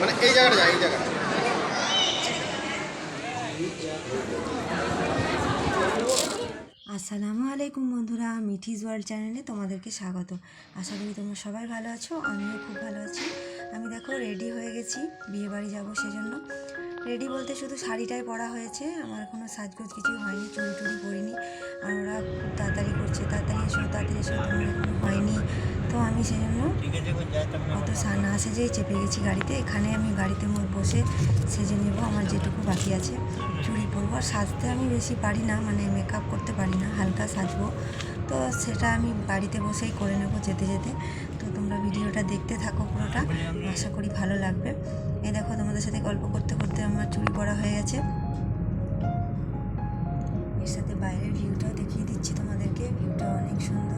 মানে এই জায়গাটা যায় এই জায়গাটা। আসসালামু আলাইকুম বন্ধুরা মিঠিজ ওয়ার্ল্ড চ্যানেলে তোমাদেরকে স্বাগত। আশা করি তোমরা সবাই ভালো আছো, আমিও খুব ভালো আছি। আমি দেখো রেডি হয়ে গেছি, বিয়ে বাড়ি যাব সেজন্য। রেডি বলতে শুধু শাড়িটাই পরা হয়েছে, আমার কোনো সাজগোজ কিছু হয়নি চুড়ি টুড়ি পরিনি, আর ওরা খুব তাড়াতাড়ি করছে, তাড়াতাড়ি এসো তাড়াতাড়ি এসো, তোমার হয়নি। সেজন্য অত সা- না সেজেই চেপে গেছি গাড়িতে। এখানে আমি গাড়িতে বসে সেজে নেব, আমার যেটুকু বাকি আছে। চুড়ি পরবো আর সাজতে আমি বেশি পারি না মানে মেকআপ করতে পারি না, হালকা সাজবো। তো সেটা আমি বাড়িতে বসেই করে নেব যেতে যেতে। তো তোমরা ভিডিওটা দেখতে থাকো পুরোটা। আশা করি ভালো লাগবে। এই দেখো, তোমাদের সাথে গল্প করতে করতে আমার চুড়ি পরা হয়ে গেছে। এর সাথে বাইরের ভিউটাও দেখিয়ে দিচ্ছি তোমাদেরকে। ভিউটা অনেক সুন্দর।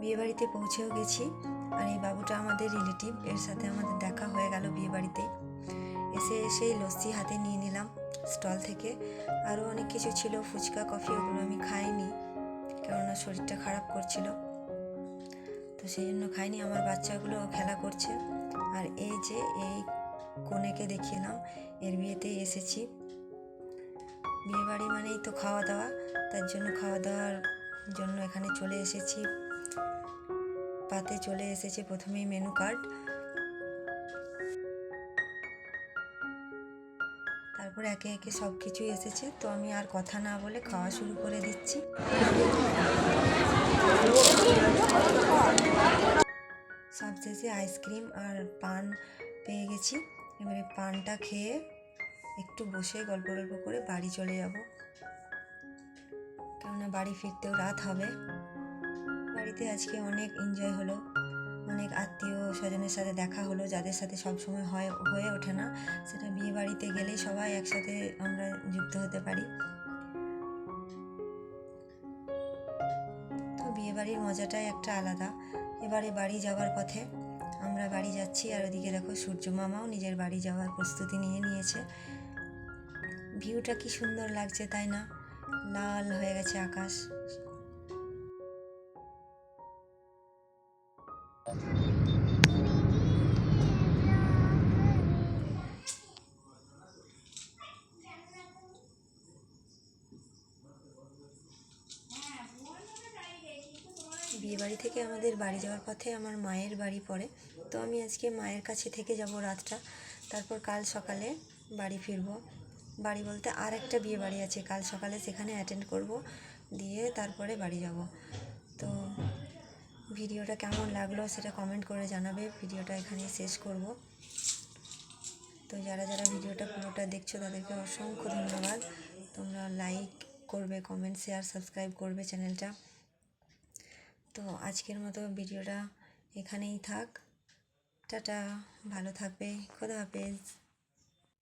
বিয়েবাড়িতে পৌঁছেও গেছি আর এই বাবুটা আমাদের রিলেটিভ এর সাথে আমাদের দেখা হয়ে গেল বিয়েবাড়িতে। এসে এসেই লস্যি হাতে নিয়ে নিলাম স্টল থেকে। আরও অনেক কিছু ছিল, ফুচকা কফি ওগুলো আমি খাইনি, কেননা শরীরটা খারাপ করছিল। তো সেই জন্য খাইনি, আমার বাচ্চাগুলো খেলা করছে। আর এই যে এই কনেকে দেখিলাম, এর বিয়েতে এসেছি। বিয়েবাড়ি মানেই তো খাওয়া দাওয়া, তার জন্য খাওয়া দাওয়ার জন্য এখানে চলে এসেছি। পাতে চলে এসেছে প্রথমেই মেনু কার্ড তারপর একে একে সব কিছুই এসেছে, তো আমি আর কথা না বলে খাওয়া শুরু করে দিচ্ছি। সবশেষে আইসক্রিম আর পান পেয়ে গেছি। এবারে পানটা খেয়ে একটু বসে গল্প গল্প করে বাড়ি চলে যাব। কেননা বাড়ি ফিরতেও রাত হবে। বাড়িতে আজকে অনেক এনজয় হলো। অনেক আত্মীয় স্বজনের সাথে দেখা হলো, যাদের সাথে সব সময় হয়, হয়ে ওঠে না। সেটা বিয়ে বাড়িতে গেলেই সবাই একসাথে আমরা যুক্ত হতে পারি। তো বিয়ে বাড়ির মজাটাই একটা আলাদা। এবারে বাড়ি যাওয়ার পথে আমরা বাড়ি যাচ্ছি আর ওদিকে দেখো সূর্য মামাও নিজের বাড়ি যাওয়ার প্রস্তুতি নিয়ে নিয়েছে। ভিউটা কি সুন্দর লাগছে, তাই না? লাল হয়ে গেছে আকাশ। বিয়ে বাড়ি থেকে আমাদের বাড়ি যাওয়ার পথে আমার মায়ের বাড়ি পড়ে। তো আমি আজকে মায়ের কাছে থেকে যাব রাতটা। তারপর কাল সকালে বাড়ি ফিরবো। বাড়ি বলতে আর একটা বিয়ে বাড়ি আছে। কাল সকালে সেখানে অ্যাটেন্ড করব। দিয়ে তারপরে বাড়ি যাব। তো ভিডিওটা কেমন লাগল সেটা কমেন্ট করে জানাবে। ভিডিওটা এখানে শেষ করব। তো যারা যারা ভিডিওটা পুরোটা দেখছ, তাদেরকে অসংখ্য ধন্যবাদ। তোমরা লাইক করবে কমেন্ট শেয়ার সাবস্ক্রাইব করবে চ্যানেলটা। তো আজকের মতো ভিডিওটা এখানেই থাক। টাটা, ভালো থাকবে। খোদা হাফেজ।